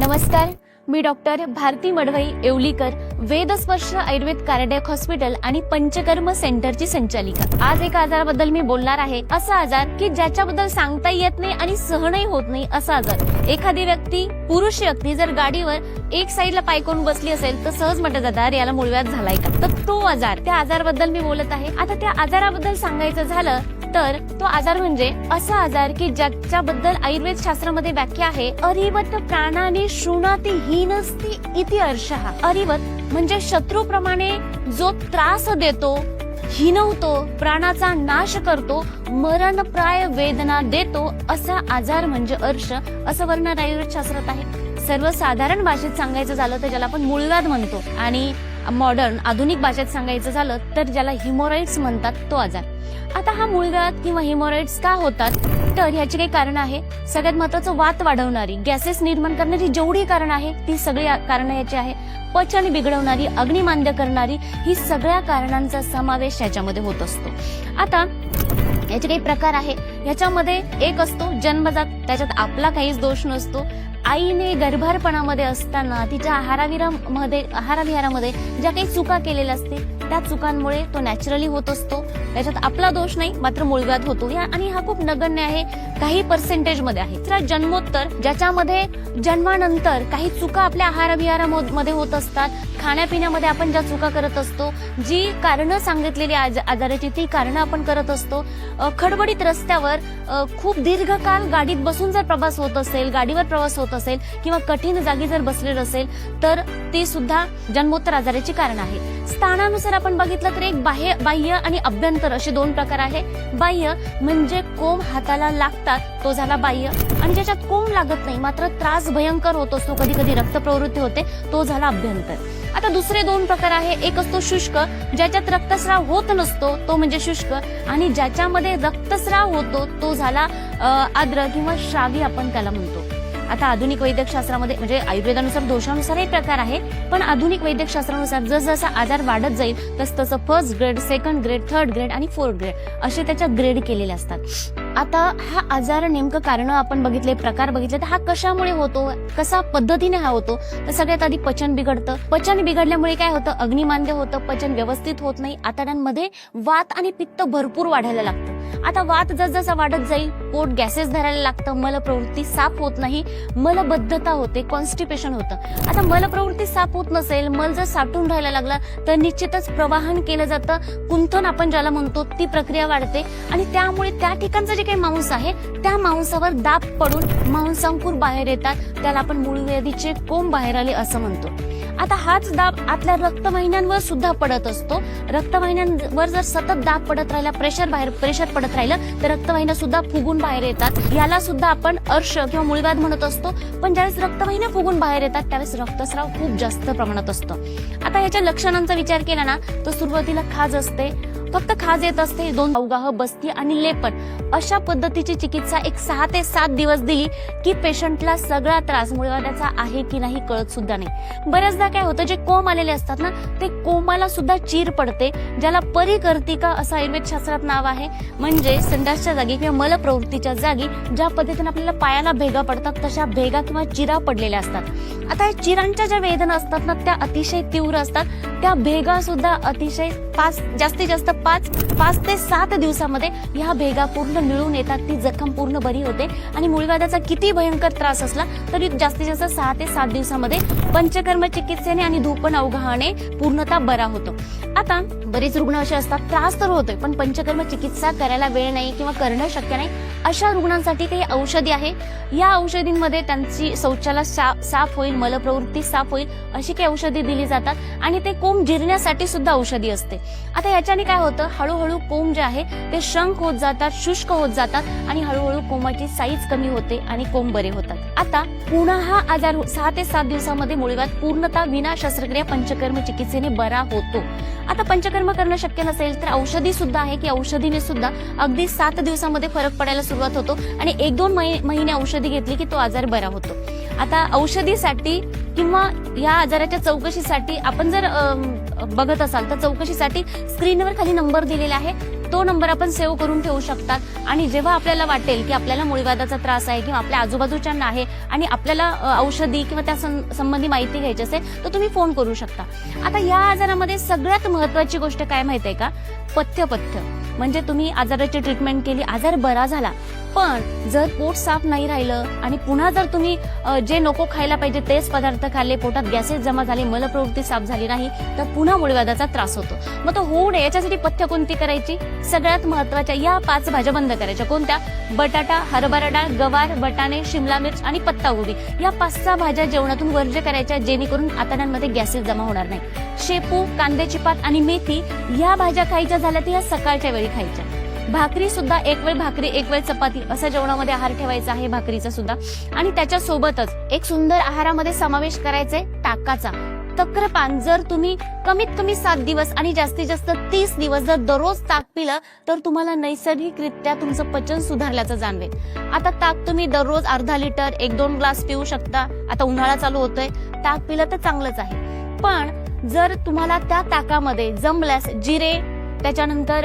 नमस्कार मी doctor Bharati Madvai Yevlikar Vedsparsh Ayurved cardiac hospital आणि पंचकर्म सेंटरची संचालिका. आज एका आजाराबद्दल मी बोलणार आहे असा आजार की ज्याच्याबद्दल सांगता येत नाही आणि सहनही होत नाही असा आजार. एखादी व्यक्ती पुरुष व्यक्ती जर गाडीवर एक साईडला पाय करून बसली असेल तर सहज म्हटलं जातं "अरे, याला मुळव्यात झालाय का? तर तो आजार त्या आजाराबद्दल मी बोलत आहे. आता त्या आजाराबद्दल सांगायचं झालं तर तो आजार म्हणजे असा आजार की ज्याच्याबद्दल आयुर्वेद शास्त्रामध्ये व्याख्या आहे अरिवत प्राणाने शृणाती हीनस्ती इति अर्षहा अरिवत म्हणजे शत्रूप्रमाणे जो त्रास देतो हिनवतो प्राणाचा नाश करतो मरणप्राय वेदना देतो असा आजार म्हणजे अर्श असं वर्णन आयुर्वेद शास्त्रात आहे. सर्वसाधारण भाषेत सांगायचं झालं तर ज्याला आपण मूळव्याध म्हणतो. आणि मॉडर्न आधुनिक भाषेत सांगायचं झालं तर ज्याला हिमोराईड्स म्हणतात तो आजार. आता हा मूळव्याध किंवा हिमोराईड्स का होतात? तर ह्याची काही कारण आहे. सगळ्यात महत्वाचं वात वाढवणारी गॅसेस निर्माण करणारी जेवढी कारण आहे ती सगळी कारण याची आहे. पचन बिघडवणारी अग्निमांद्य करणारी ही सगळ्या कारणांचा समावेश याच्यामध्ये होत असतो. आता याचे काही प्रकार आहे. याच्यामध्ये एक असतो जन्मजात त्याच्यात आपला काहीच दोष नसतो. आईने गर्भारपणामध्ये असताना तिच्या आहाराविरामध्ये आहाराविहारामध्ये ज्या काही चुका केलेल्या असतील त्या चुकांमुळे तो नॅचरली होत असतो. त्याच्यात आपला दोष नाही मात्र मूळव्याध होतो. या आणि हा खूप नगण्य आहे. काही पर्सेंटेजमध्ये आहे. तर जन्मोत्तर ज्याच्यामध्ये जन्मानंतर काही चुका आपल्या आहारविहारामध्ये होत असतात. खाण्यापिण्यामध्ये आपण ज्या चुका करत असतो जी कारणं सांगितलेली आज- आजाराची ती कारणं आपण करत असतो. खडबडीत रस्त्यावर खूप दीर्घकाळ गाडीत बसून जर प्रवास होत असेल गाडीवर प्रवास होत असेल किंवा कठीण जागी जर बसलेलं असेल तर ते सुद्धा जन्मोत्तर आजाराची कारण आहे. स्थानानुसार आपण बघितलं तर एक बाह्य बाह्य आणि अभ्यंतर असे दोन प्रकार आहे. बाह्य म्हणजे कोंब हाताला लागतात तो झाला बाह्य. आणि ज्याच्यात कोंब लागत नाही मात्र त्रास भयंकर होत असतो. कधी कधी रक्तप्रवृत्ती होते तो झाला अभ्यंतर. आता दुसरे दोन प्रकार आहे. एक असतो शुष्क ज्याच्यात रक्तस्राव होत नसतो तो म्हणजे शुष्क. आणि ज्याच्यामध्ये रक्तस्राव होतो तो झाला आद्र आर्द्र किंवा श्रावी आपण त्याला म्हणतो. आता आधुनिक वैद्यकशास्त्रामध्ये म्हणजे आयुर्वेदानुसार दोषानुसारही प्रकार आहे पण आधुनिक वैद्यकशास्त्रानुसार जसजसा आजार वाढत जाईल तस तसं first grade second grade third grade आणि फोर्थ ग्रेड असे त्याच्या ग्रेड केलेले असतात. आता हा आजार नेमकं कारण आपण बघितले प्रकार बघितले तर हा कशामुळे होतो? कसा पद्धतीने हा होतो? तर सगळ्यात आधी पचन बिघडतं. पचन बिघडल्यामुळे काय होतं? अग्निमांद्य होतं पचन व्यवस्थित होत नाही आतड्यांमध्ये वात आणि पित्त भरपूर वाढायला लागतं. आता वात जसजसा वाढत जाईल पोट गॅसेस धरायला लागतं मलप्रवृत्ती साफ होत नाही मलबद्धता होते कॉन्स्टिपेशन होतं. आता मलप्रवृत्ती साफ होत नसेल मल जर साठून राहायला लागला तर निश्चितच प्रवाहन केलं जातं. कुंथन आपण ज्याला म्हणतो ती प्रक्रिया वाढते. आणि त्यामुळे त्या ठिकाणचं जे काही मांस आहे त्या मांसावर दाब पडून मांसांकुर बाहेर येतात. त्याला आपण मूळव्याधीचे कोंब बाहेर आले असं म्हणतो. आता हाच दाब आपल्या रक्तवाहिन्यांवर सुद्धा पडत असतो. रक्तवाहिन्यांवर जर सतत दाब पडत राहिला प्रेशर बाहेर प्रेशर पडत राहिलं तर रक्तवाहिन्या सुद्धा फुगून बाहेर येतात. याला सुद्धा आपण अर्श किंवा मुळव्याध म्हणत असतो. पण ज्यावेळेस रक्तवाहिन्या फुगून बाहेर येतात त्यावेळेस रक्तस्राव खूप जास्त प्रमाणात असतो. आता ह्याच्या लक्षणांचा विचार केला ना तर सुरुवातीला खाज असते फक्त खाज येत असते दोन अवगाह बस्ती आणि लेपन अशा पद्धतीची चिकित्सा एक सहा ते सात दिवस दिली की पेशंटला सगळा त्रास मुळव्याधाचा आहे की नाही कळत सुद्धा नाही. बऱ्याचदा काय होतं जे कोंब आलेले असतात ना ते कोमाला सुद्धा चीर पडते ज्याला परिकर्तिका असं आयुर्वेद शास्त्रात नाव आहे. म्हणजे संडासच्या जागी किंवा मलप्रवृत्तीच्या जागी ज्या पद्धतीने आपल्याला पायाला भेगा पडतात तशा भेगा किंवा चिरा पडलेल्या असतात. आता या चिरांच्या ज्या वेदना असतात ना त्या अतिशय तीव्र असतात. त्या भेगा सुद्धा अतिशय पाच जास्तीत जास्त पाच पाच ते सात दिवसामध्ये ह्या भेगा पूर्ण मिळून येतात. ती जखम पूर्ण बरी होते. आणि मूळव्याधाचा किती भयंकर त्रास असला तरी जास्तीत जास्त सहा ते सात दिवसामध्ये पंचकर्म चिकित्सेने आणि धूपण अवघाने पूर्णतः बरा होतो. आता बरेच रुग्ण असे असतात त्रास तर होतोय पण पंचकर्म चिकित्सा करायला वेळ नाही किंवा करणं शक्य नाही. अशा रुग्णांसाठी काही औषधी आहे. या औषधींमध्ये त्यांची शौचाला सा- साफ होईल मलप्रवृत्ती साफ होईल अशी काही औषधी दिली जातात आणि ते कोंब जिरण्यासाठी सुद्धा औषधी असते. आता याच्याने काय होतं? हळूहळू कोंब जे आहे ते शंक होत जातात शुष्क होत जातात आणि हळूहळू कोंबाची साईज कमी होते आणि कोंब बरे होतात. आता पुन्हा हा आजार हो- सहा ते सात दिवसामध्ये मुळव्यात पूर्णतः विना शस्त्रक्रिया पंचकर्म चिकित्सेने बरा होतो. आता पंचकर्म करणं शक्य नसेल तर औषधी सुद्धा आहे की औषधीने सुद्धा अगदी सात दिवसामध्ये फरक पडायला सुरुवात होतो आणि एक दोन महि- महिने औषधी घेतली की तो आजार बरा होतो. आता औषधीसाठी किंवा या आजाराच्या चौकशीसाठी आपण जर बघत असाल तर चौकशीसाठी स्क्रीनवर खाली नंबर दिलेला आहे. तो नंबर आपण सेव्ह करून ठेवू शकतात. आणि जेव्हा आपल्याला वाटेल की आपल्याला मुळीवादाचा त्रास आहे किंवा आपल्या आजूबाजूच्यांना आहे आणि आपल्याला औषधी किंवा त्या सं- संबंधी माहिती घ्यायची असेल तर तुम्ही फोन करू शकता. आता या आजारामध्ये सगळ्यात महत्वाची गोष्ट काय माहितीये का? पथ्य पथ्य म्हणजे तुम्ही आजाराची ट्रीटमेंट केली आजार बरा झाला. पण जर पोट साफ नाही राहिलं आणि पुन्हा जर तुम्ही जे नको खायला पाहिजे तेच पदार्थ खाल्ले पोटात गॅसेस जमा झाले मलप्रवृत्ती साफ झाली नाही तर पुन्हा मुळव्याधाचा त्रास होतो. मग तो होऊ नये याच्यासाठी पथ्य कोणती करायची. सगळ्यात महत्त्वाच्या या पाच भाज्या बंद करायच्या. कोणत्या? बटाटा हरभरा डाळ गवार बटाणे शिमला मिर्च आणि पत्तागोबी या पाच सहा भाज्या जेवणातून वर्ज्य करायच्या जेणेकरून आतड्यांमध्ये गॅसेस जमा होणार नाही. शेपू कांद्याची पात आणि मेथी या भाज्या खायच्या झाल्या तर या सकाळच्या वेळी खायच्या. भाकरी सुद्धा एक वेळ भाकरी एक वेळ चपाती असा जेवणामध्ये आहार ठेवायचा आहे भाकरीचा सुद्धा. आणि त्याच्यासोबतच एक सुंदर आहारामध्ये समावेश करायचा आहे ताकाचा तक्रपान जर तुम्ही कमीत कमी सात दिवस आणि जास्तीत जास्त तीस दिवस जर दररोज ताक पिलं तर तुम्हाला नैसर्गिकरित्या तुमचं पचन सुधारल्याचं जाणवेल. आता ताक तुम्ही दररोज अर्धा लिटर एक दोन ग्लास पिऊ शकता. आता उन्हाळा चालू होतोय ताक पिलं तर चांगलंच आहे. पण जर तुम्हाला त्या ताकामध्ये जमल्यास जिरे त्याच्यानंतर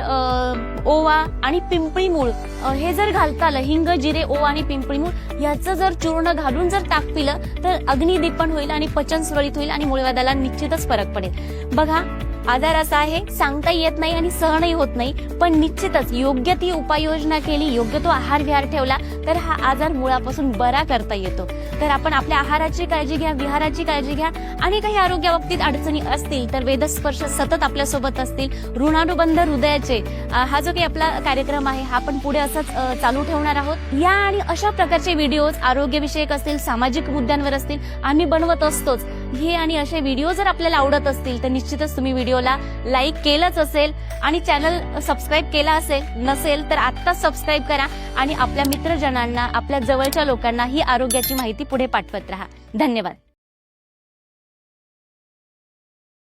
ओवा आणि पिंपळी मूळ. हे जर घालता आलं हिंग जिरे ओवा आणि पिंपळी मूळ याचं जर चूर्ण घालून जर ताक पिलं तर अग्निदीपन होईल आणि पचन सुरळीत होईल आणि मुळव्याधाला निश्चितच फरक पडेल. बघा आजार असा आहे सांगता येत नाही आणि सहनही होत नाही. पण निश्चितच योग्य ती उपाययोजना केली योग्य तो आहार विहार ठेवला तर हा आजार मुळापासून बरा करता येतो. तर आपण आपल्या आहाराची काळजी घ्या विहाराची काळजी घ्या. आणि काही आरोग्याबाबतीत अडचणी असतील तर वेदस्पर्श सतत आपल्यासोबत असतील. ऋणानुबंध हृदयाचे हा जो काही आपला कार्यक्रम आहे हा पण पुढे असंच चालू ठेवणार आहोत. या आणि अशा प्रकारचे व्हिडिओज आरोग्यविषयक असतील सामाजिक मुद्द्यांवर असतील आम्ही बनवत असतोच. हे आणि असे व्हिडिओ जर आपल्याला आवडत असतील तर निश्चितच तुम्ही व्हिडिओला लाईक केलंच असेल आणि चॅनल सबस्क्राईब केला असेल नसेल तर आत्ताच सबस्क्राईब करा आणि आपल्या मित्रजनांना आपल्या जवळच्या लोकांना ही आरोग्याची माहिती पुढे पाठवत राहा. धन्यवाद.